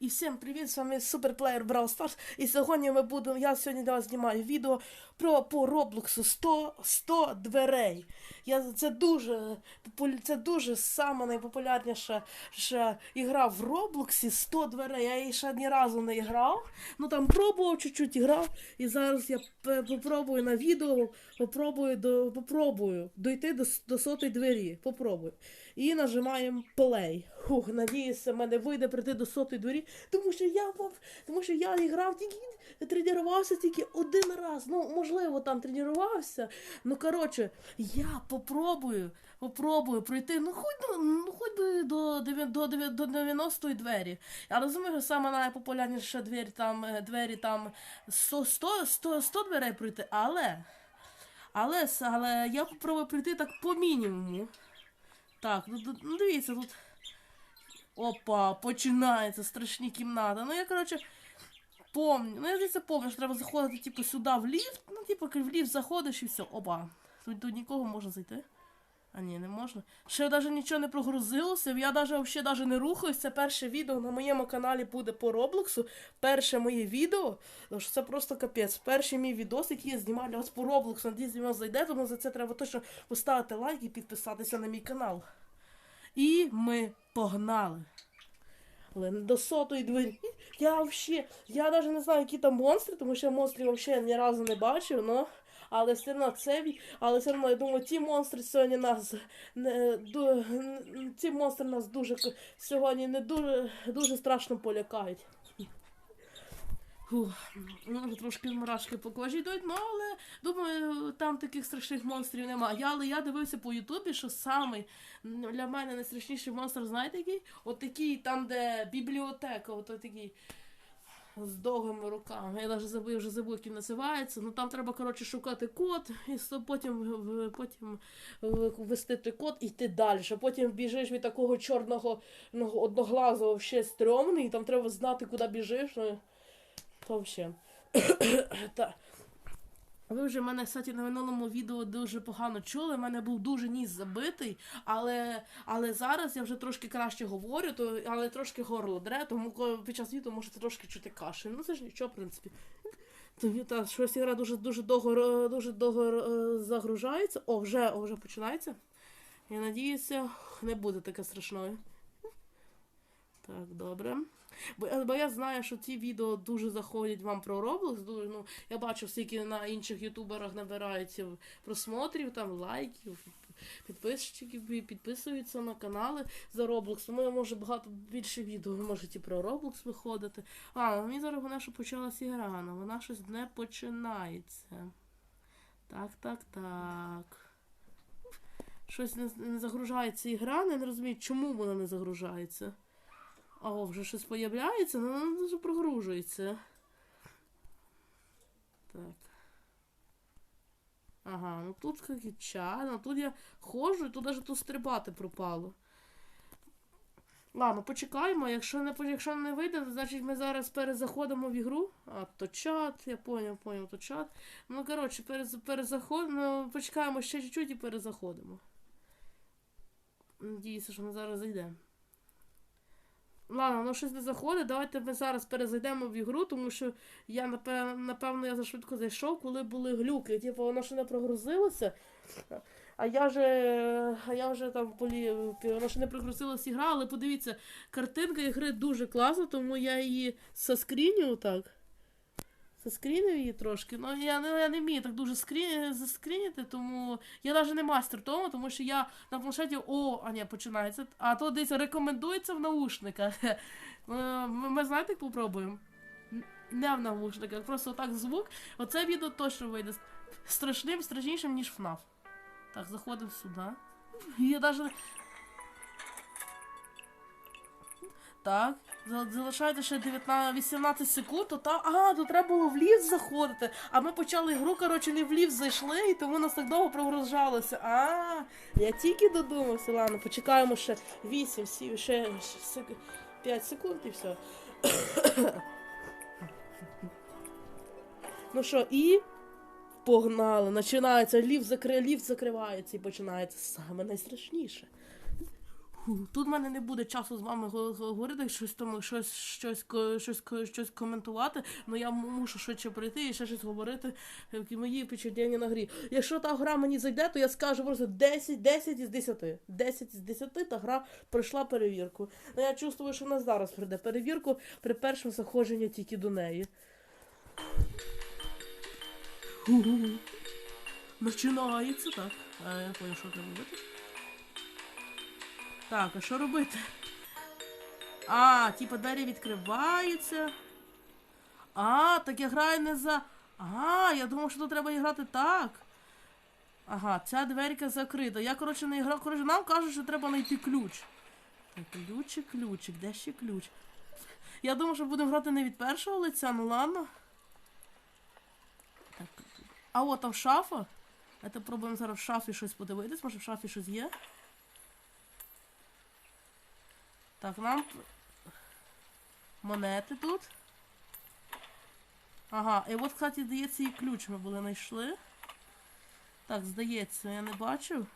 І всім привіт, з вами Суперплеєр Brawl Stars. І сьогодні ми будемо, я сьогодні для вас знімаю відео про по Роблоксу 100, 100 дверей. Я, це дуже це дуже сама найпопулярніша ша, ігра в Роблоксі 100 дверей. Я її ще ні разу не грав. Ну там пробував чуть-чуть грав. І зараз я попробую на відео, попробую до попробую дойти до, до сотої двері. Попробую. І нажимаємо play. Фух, надіюся, мене вийде прийти до сотої двері, тому що я мав, тому що я грав тільки тренувався тільки один раз. Ну, можливо, там тренувався. Ну, коротше, я попробую, попробую пройти, ну хоч ну, хоч би до, до, до 90-ї двері. Я розумію, що саме найпопулярніша двері там, е, двері там 100, 100, 100, 100 дверей пройти, але. Але, але я попробую прийти так по мінімуму. Так, ну, ну дивіться, тут. Опа, починається страшні кімната. Ну я, коротше, помню. Ну, я здається, помню, що треба заходити, типу, сюди в ліфт. Ну, типу, в ліфт заходиш і все. Опа. Тут, тут нікого можна зайти. А ні, не можна. Ще навіть нічого не прогрузилося. Я навіть взагалі не рухаюсь. Це перше відео на моєму каналі буде по Роблоксу. Перше моє відео. Тому що це просто капець. Перший мій відос, який я знімаю для вас по Роблоксу. Надіюсь, він вас зайде, тому за це треба точно поставити лайк і підписатися на мій канал. І ми погнали. Але до сотої двері. Я взагалі, я навіть не знаю, які там монстри, тому що монстрів взагалі ні разу не бачив, но, але все одно це, але все одно, я думаю, ті монстри сьогодні нас не, ці монстри нас дуже сьогодні не дуже, дуже страшно полякають. Фух, ну, трошки мурашки по кожі йдуть, ну але думаю, там таких страшних монстрів немає. Я, але я дивився по Ютубі, що самий м, для мене найстрашніший монстр, знаєте який? От такий, там, де бібліотека, от такий з довгими руками. Я навіть забув, вже забув, як він називається. Ну там треба, коротше, шукати код, і потім, потім ввести той код і йти далі. Потім біжиш від такого чорного ну, одноглазого ще стрьомний, і там треба знати, куди біжиш. Ну, то взагалі. Ви вже мене, кстати, на минулому відео дуже погано чули. У мене був дуже ніс забитий, але, але зараз я вже трошки краще говорю, то, але трошки горло дре, тому під час відео можете трошки чути кашель. Ну це ж нічого, в принципі. Тоді та щось ігра дуже дуже довго дуже довго е, загружається. О, вже, о, вже починається. Я надіюся, не буде таке страшною. Так, добре. Бо, я- бо я знаю, що ці відео дуже заходять вам про. Дуже, ну, я бачу, скільки на інших ютуберах набирається просмотрів, там, лайків, підписчиків підписуються на канали за Roblox. Тому може багато більше відео можуть і про Roblox виходити. А, ну, мені зараз вона що почалась ігра, але вона щось не починається. Так, так, так. Щось не, не загружається ігра, не розумію, чому вона не загружається. А вже щось появляється, але воно дуже прогружується. Так. Ага, ну тут чай, ну тут я ходжу, і тут навіть тут стрибати пропало. Ладно, почекаємо. Якщо не, якщо не вийде, то значить ми зараз перезаходимо в ігру. А, то чат, я поняв, поняв, то чат. Ну, коротше, перез, перезаходимо, почекаємо ще чуть-чуть і перезаходимо. Надіюся, що ми зараз зайдемо. Ладно, воно щось не заходить. Давайте ми зараз перезайдемо в ігру, тому що я напевно, я зашвидко зайшов, коли були глюки. Типу, воно ще не прогрузилося. А я вже, а я вже там полі, воно ще не прогрузилася ігра, але подивіться, картинка ігри дуже класна, тому я її соскріню так. Заскрінив її трошки. Ну я не, я не вмію так дуже скрі... заскрініти, тому я навіть не мастер тому, тому що я на планшеті. О, а ні, починається. А то десь рекомендується в наушниках. Е, Ми, знаєте, як попробуємо? Не в наушниках, просто так звук. Оце відео точно вийде страшним, страшнішим, ніж FNAF. Так, заходимо сюди. Я навіть. Так, залишається ще 19, 18 секунд, то та. А, то треба було в ліфт заходити. А ми почали гру, коротше, не в ліфт зайшли, і тому нас так довго прогружалося. А, я тільки додумався. Ладно, почекаємо ще 8, 7, ще 5 секунд і все. ну що, і. Погнали, починається, ліфт, закри... ліфт закривається і починається саме найстрашніше. Тут в мене не буде часу з вами го- го- говорити, щось тому, щось, щось, щось, щось коментувати, але я мушу швидше прийти і ще щось говорити, які мої впечатлення на грі. Якщо та гра мені зайде, то я скажу просто 10, 10 із 10. 10 із 10 та гра пройшла перевірку. Ну я чувствую, що вона зараз пройде перевірку при першому заходженні тільки до неї. Починається так. А я понял, що треба робити. Так, а що робити? А, типа двері відкриваються. А, так я граю не за. Ага, я думав, що тут треба грати так. Ага, ця дверка закрита. Я, коротше, не грав. Коротше, нам кажуть, що треба знайти ключ. Так, ключик, ключик, де ще ключ? Я думав, що будемо грати не від першого лиця, ну ладно. Так. А от там шафа. Давайте пробуємо зараз в шафі щось подивитись, може в шафі щось є. Так, нам монети тут. Ага, і от, кстати, здається, і ключ ми були знайшли. Так, здається, я не бачив.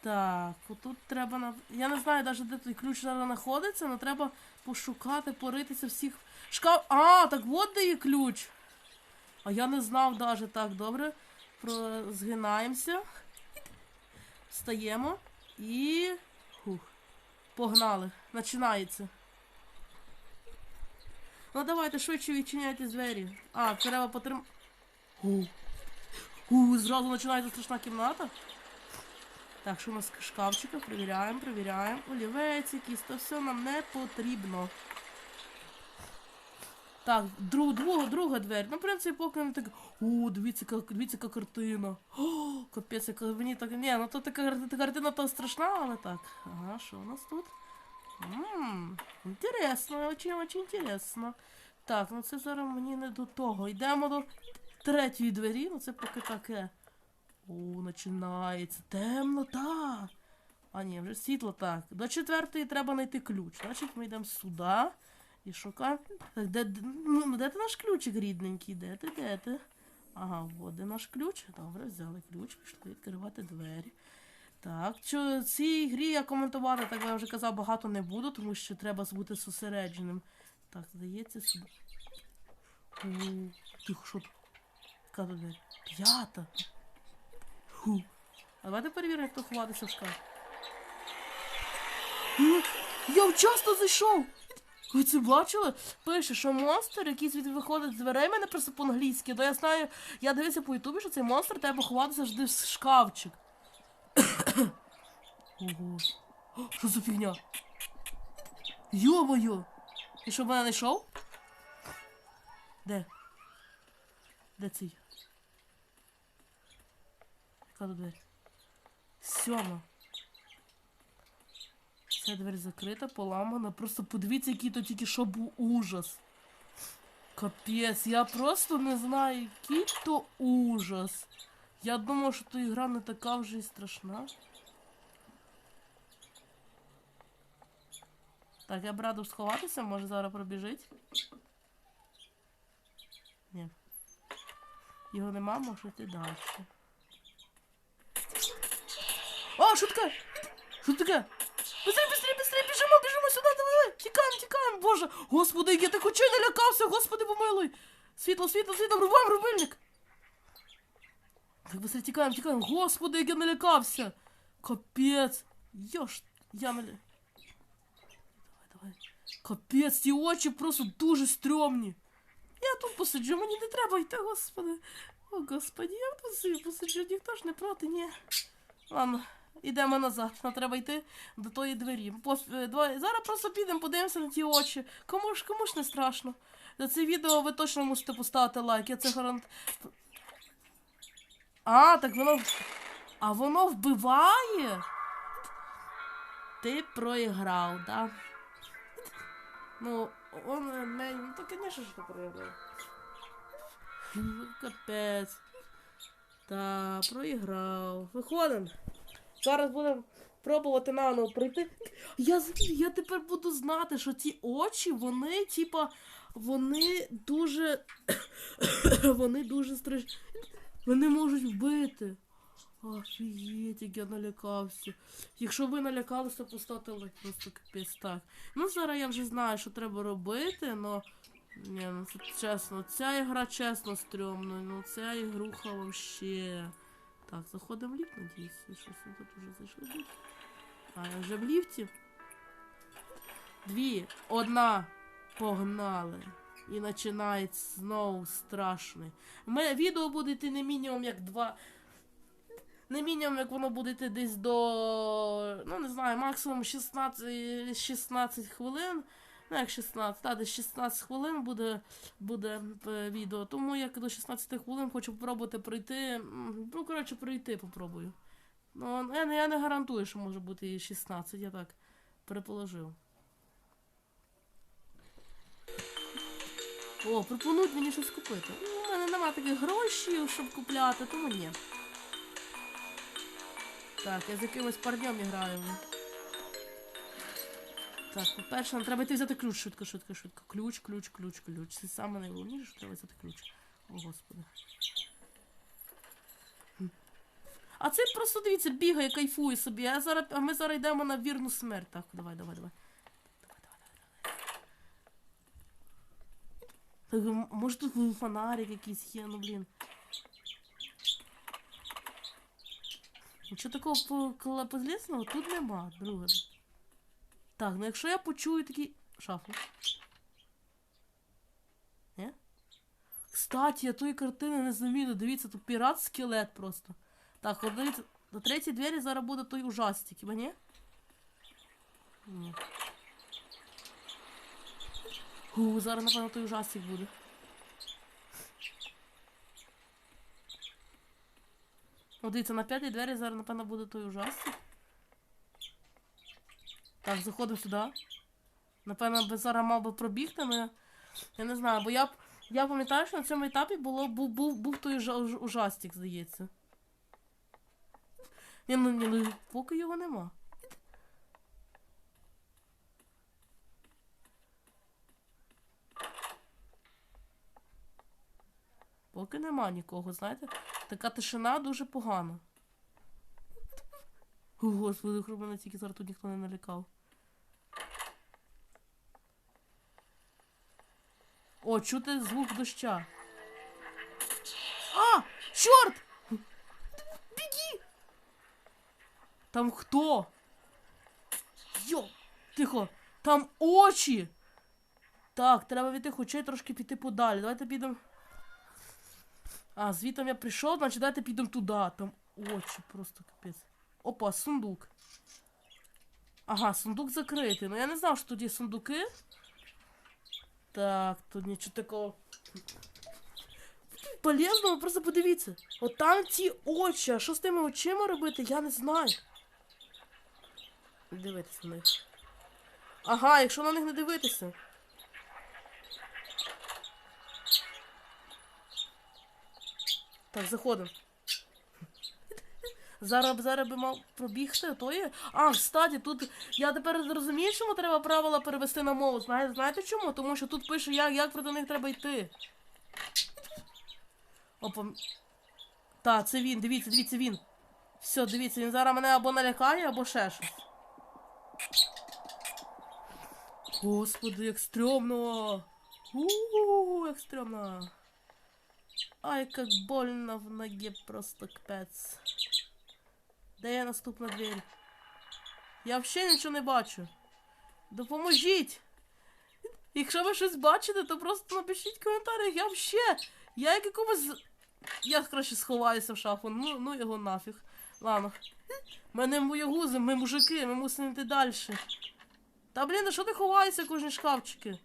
Так, отут треба на. Я не знаю навіть, де той ключ зараз знаходиться, але треба пошукати, поритися всіх шкаф. А, так от де є ключ. А я не знав даже так, добре. Про... Згинаємося. Встаємо. І. Хух. Погнали. Починається. Ну давайте швидше відчиняйте двері. А, треба потрим... Ху. Ху, зразу починається страшна кімната. Так, що у нас шкафчика? Перевіряємо, перевіряємо. Олівець якийсь, то все нам не потрібно. Так, друг, друга, друга двері. Ну, в принципі, поки не так. О, дивіться, дивіться, яка картина. О, капець, яка мені так. Ні, ну то така кар- картина то страшна, але так. Ага, що у нас тут? Ммм, інтересно, очень, очень інтересно. Так, ну це зараз мені не до того. Йдемо до третьої двері, ну це поки таке. О, починається. Темнота. А ні, вже світло так. До четвертої треба знайти ключ. Значить, ми йдемо сюди і шукаємо. Так, де, де, ну, де ти наш ключик рідненький? Де ти, де ти? Ага, от де наш ключ. Добре, взяли ключ, пішли відкривати двері. Так, що цій грі я коментувати, так я вже казав, багато не буду, тому що треба бути зосередженим. Так, здається, сюди. Тихо, що тут? Яка тут двері? П'ята. Фу. А давайте перевіримо, як то ховатися в шкаф. Я вчасно зайшов! Ви це бачили? Пише, що монстр, який звідти виходить з дверей, мене просто по-англійськи. То я знаю, я дивився по ютубі, що цей монстр треба ховатися завжди в шкафчик. Ого. Що за фігня? Йо-моє! І що мене знайшов? Де? Де цей? Яка тут двері? Сьома. Ця двері закрита, поламана. Просто подивіться, який то тільки що був ужас. Капець, я просто не знаю, який то ужас. Я думав, що то ігра не така вже і страшна. Так, я б радив сховатися, може зараз пробіжить. Ні. Його нема, може йти далі. О, що таке? Що таке? Быстрей, быстрей, быстрей, біжимо, біжимо сюди, давай, тікаємо, тікаємо, боже. Господи, я так очей налякався, господи, помилуй. Світло, світло, світло, врубаємо рубильник. Так, быстрей, тікаємо, тікаємо. Господи, як я налякався. Капець. Йош, я наля... Давай, давай. Капець, ці очі просто дуже стрьомні. Я тут посиджу, мені не треба йти, господи. О, господи, я тут собі посиджу, ніхто ж не проти, ні. Ладно, ідемо назад. Нам треба йти до тої двері. Пос- е, давай, зараз просто підемо, подивимося на ті очі. Кому ж, кому ж не страшно. За це відео ви точно мусите поставити лайк, я це гарант. А, так воно. А воно вбиває? Ти проіграв, да? Ну, он е, не. Ну, то, звісно, що проіграв. Капець. Та, проіграв. Виходимо. Зараз будемо пробувати наново пройти. Я, я тепер буду знати, що ці очі, вони, типа, вони дуже. вони дуже страшні. Вони можуть вбити. Офігеть, як я налякався. Якщо ви налякалися, поставте лайк просто капець так. Ну, зараз я вже знаю, що треба робити, но. Ні, ну це чесно, ця ігра чесно стрьомна, ну ця ігруха вообще. Так, заходимо в ліфт, надіюсь. Щось я тут уже зайшли. А, вже в ліфті. Дві, одна, погнали. І починається знову страшний. У мене відео буде йти не мінімум як два. Не мінімум, як воно буде йти десь до. Ну, не знаю, максимум 16, 16 хвилин. Ну, як 16, та, десь 16 хвилин буде, буде е, відео. Тому як до 16 хвилин хочу спробувати пройти. Ну, коротше, пройти попробую. Ну, я, я не гарантую, що може бути і 16, я так переположив. О, пропонують мені щось купити. Ну, У мене немає таких грошей, щоб купляти, тому ні. Так, я з якимось парнем граю. Так, по-перше, нам треба йти взяти ключ, швидко, швидко, швидко. Ключ, ключ, ключ, ключ. Це саме найголовніше, що треба взяти ключ. О, господи. А це просто дивіться, бігає, кайфує собі. А, зараз, а ми зараз йдемо на вірну смерть. Так, давай, давай, давай. Так, може тут фонарик якийсь є, ну блін. Нічого такого по- кла- позлісного тут нема, друге. Так, ну якщо я почую такий. Шафу. Ні? Кстати, я тої картини не замітив. Дивіться, тут пірат скелет просто. Так, от дивіться, до третій двері зараз буде той ужастик, хіба ні? Ні. Ху, зараз, напевно, той ужастик буде. О, дивіться, на п'ятій двері зараз, напевно, буде той ужастик. Так, заходимо сюди. Напевно, би зараз мав би пробігти, але я не знаю, бо я, б- я пам'ятаю, що на цьому етапі було, був, був, був той ужа- ужастик, здається. Ні, ну, ні, ну, поки його нема. Поки нема нікого, знаєте? Така тишина дуже погана. Господи, щоб мене тільки зараз тут ніхто не налякав. О, чути звук доща. А! Чорт! Біги! Там хто? Йо! Тихо! Там очі! Так, треба від тих очей трошки піти подалі. Давайте підемо. А, звітом я прийшов, значить давайте підемо туди. Там очі просто капець. Опа, сундук. Ага, сундук закритий. Ну я не знав, що тут є сундуки. Так, тут нічого такого. Полезного, просто подивіться. От там ті очі. А що з тими очима робити, я не знаю. Дивитися на них. Ага, якщо на них не дивитися. Так, заходимо. Зараз, зараз би мав пробігти, то є. А, кстати, тут я тепер зрозумію, чому треба правила перевести на мову. Знаєте, знаєте чому? Тому що тут пише, як, як проти них треба йти. Опа. Так, це він, дивіться, дивіться, він. Все, дивіться, він зараз мене або налякає, або ще щось. Господи, як стрьомно. У, як стрьомно. Ай, как больно в ноге, просто капець. Де є наступна двері? Я взагалі нічого не бачу. Допоможіть! Якщо ви щось бачите, то просто напишіть в коментарях. Я взагалі. Я як якомусь. Я краще сховаюся в шафу. Ну, ну його нафіг. Ладно. Ми не боягузи, ми мужики, ми мусимо йти далі. Та блін, а що ти ховаєшся, кожні шкафчики?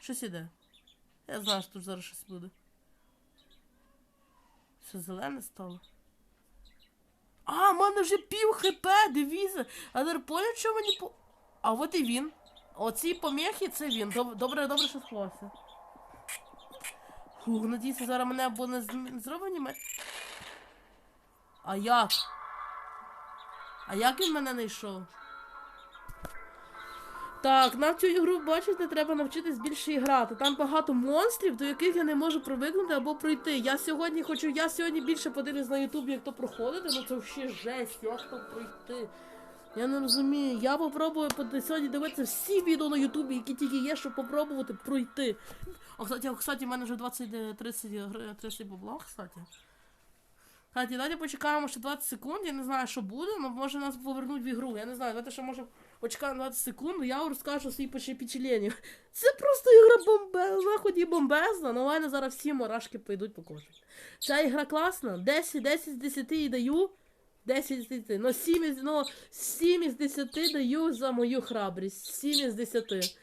Щось іде. Я знаю, що тут зараз щось буде. Все зелене стало. А, в мене вже пів хп, дивіться. А тепер поняв, що мені по. А от і він. Оці поміхи це він. Добре, добре, що сховався. Фух, надіюся, зараз мене або не зроблені зробить. А як? А як він мене знайшов? Так, нам цю ігру, бачите, треба навчитись більше грати. Там багато монстрів, до яких я не можу привикнути або пройти. Я сьогодні хочу, я сьогодні більше подивлюсь на Ютубі, як то проходити, ну це взагалі жесть, як то пройти. Я не розумію. Я попробую сьогодні дивитися всі відео на Ютубі, які тільки є, щоб попробувати пройти. О, кстати, кстати, в мене вже 20, е, 30, гри- 30 бабла, кстати. Кстати, давайте почекаємо ще 20 секунд, я не знаю, що буде, але може нас повернуть в ігру. Я не знаю, давайте ще може почекаємо 20 секунд, я розкажу свої впечатлення. Це просто ігра бомбезна, заході бомбезна, Ну в мене зараз всі мурашки пойдуть по кожу. Ця ігра класна, 10, 10 з 10 і даю. 10 з 10. Ну 7 із, ну, 7 із 10 даю за мою храбрість. 7 із 10.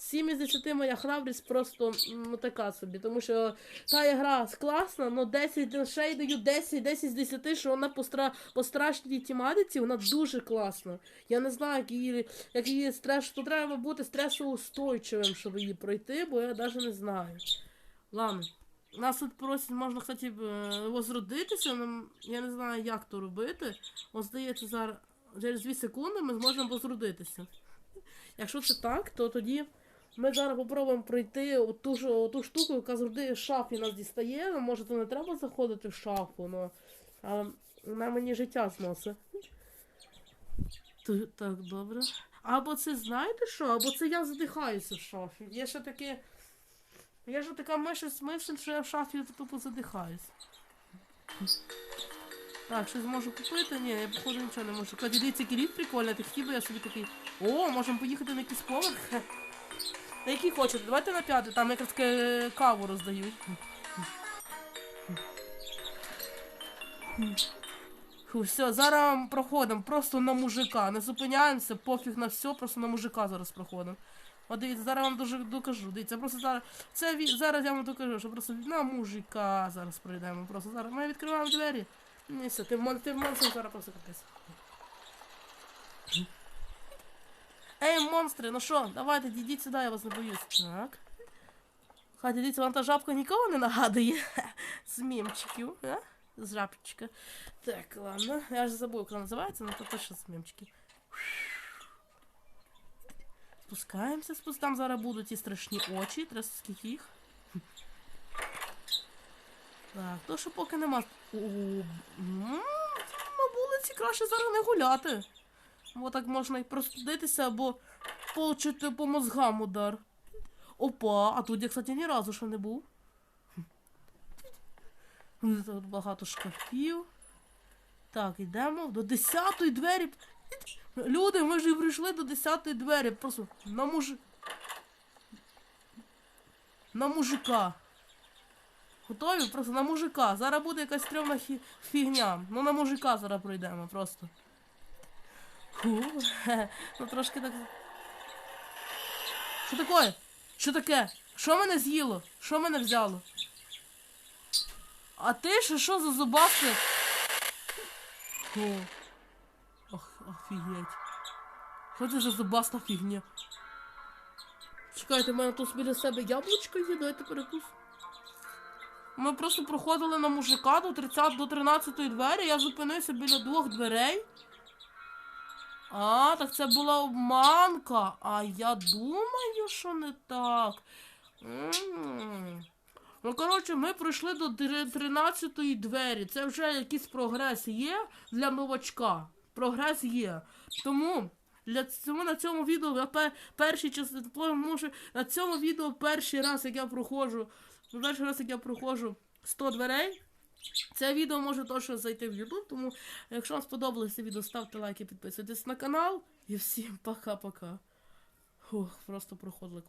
7 із 10 моя храбрість просто ну, така собі, тому що та ігра класна, але 10 ще й даю 10, 10 з 10, що вона по, стра, по страшній тематиці, вона дуже класна. Я не знаю, як її, як її стрес, то треба бути стресоустойчивим, щоб її пройти, бо я навіть не знаю. Ладно. Нас тут просять, можна, кстати, е, возродитися, я не знаю, як то робити. Ось здається, зараз через 2 секунди ми зможемо возродитися. Якщо це так, то тоді ми зараз попробуємо пройти ту, ж- ту штуку, яка завжди з шафи нас дістає. Ну, може, то не треба заходити в шафу, но а, вона мені життя зносить. Так, добре. Або це знаєте що? Або це я задихаюся в шафі. Є ще таке. Є ж така смисл, що я в шафі тупо задихаюсь. Так, щось можу купити? Ні, я походу нічого не можу. Дивіться, який ліфт прикольний, так хіба я собі такий. О, можемо поїхати на якийсь поверх. На який хочете? Давайте на п'ятий, там якраз каву роздають. Все, зараз проходимо просто на мужика. Не зупиняємося, пофіг на все, просто на мужика зараз проходимо. От дивіться, зараз вам дуже докажу. Дивіться, просто зараз. Це зараз я вам докажу, що просто на мужика зараз пройдемо. Просто зараз ми відкриваємо двері. Ні, все, ти в мон- ти в монстрі зараз просто капець. Ей, монстри, ну що, давайте, йдіть сюди, я вас не боюсь. Так. Хай дивіться, вам та жабка нікого не нагадує. З мемчиків, а? З жабчика. Так, ладно. Я ж забув, як вона називається, але то точно з мемчиків. Спускаємося, спус... Там зараз будуть ті страшні очі, треба скільки їх. Так, то що поки нема. О, на вулиці краще зараз не гуляти. Бо так можна і простудитися або получити по мозгам удар. Опа, а тут я, кстати, ні разу ще не був. Тут багато шкафів. Так, йдемо до десятої двері. Люди, ми ж і прийшли до десятої двері. Просто на муж... На мужика. Готові? Просто на мужика. Зараз буде якась стрьомна фігня. Ну на мужика зараз пройдемо просто. Хе, Ну трошки так. Що таке? Що таке? Що мене з'їло? Що мене взяло? А ти що, що за зубасти? О. Ох, офігеть. Що це за зубаста фігня? Чекайте, в мене тут біля себе яблучко є, дайте перекус. Ми просто проходили на мужика до 30 до 13 двері, я зупинився біля двох дверей. А, так це була обманка. А я думаю, що не так. Ну, коротше, ми пройшли до 13-ї двері. Це вже якийсь прогрес є для новачка. Прогрес є. Тому для цього на цьому відео я пе- перший час може на цьому відео перший раз, як я проходжу, перший раз, як я проходжу 100 дверей. Це відео може точно зайти в YouTube, тому якщо вам сподобалося відео, ставте лайки, підписуйтесь на канал. І всім пока-пока. Просто проходили клас.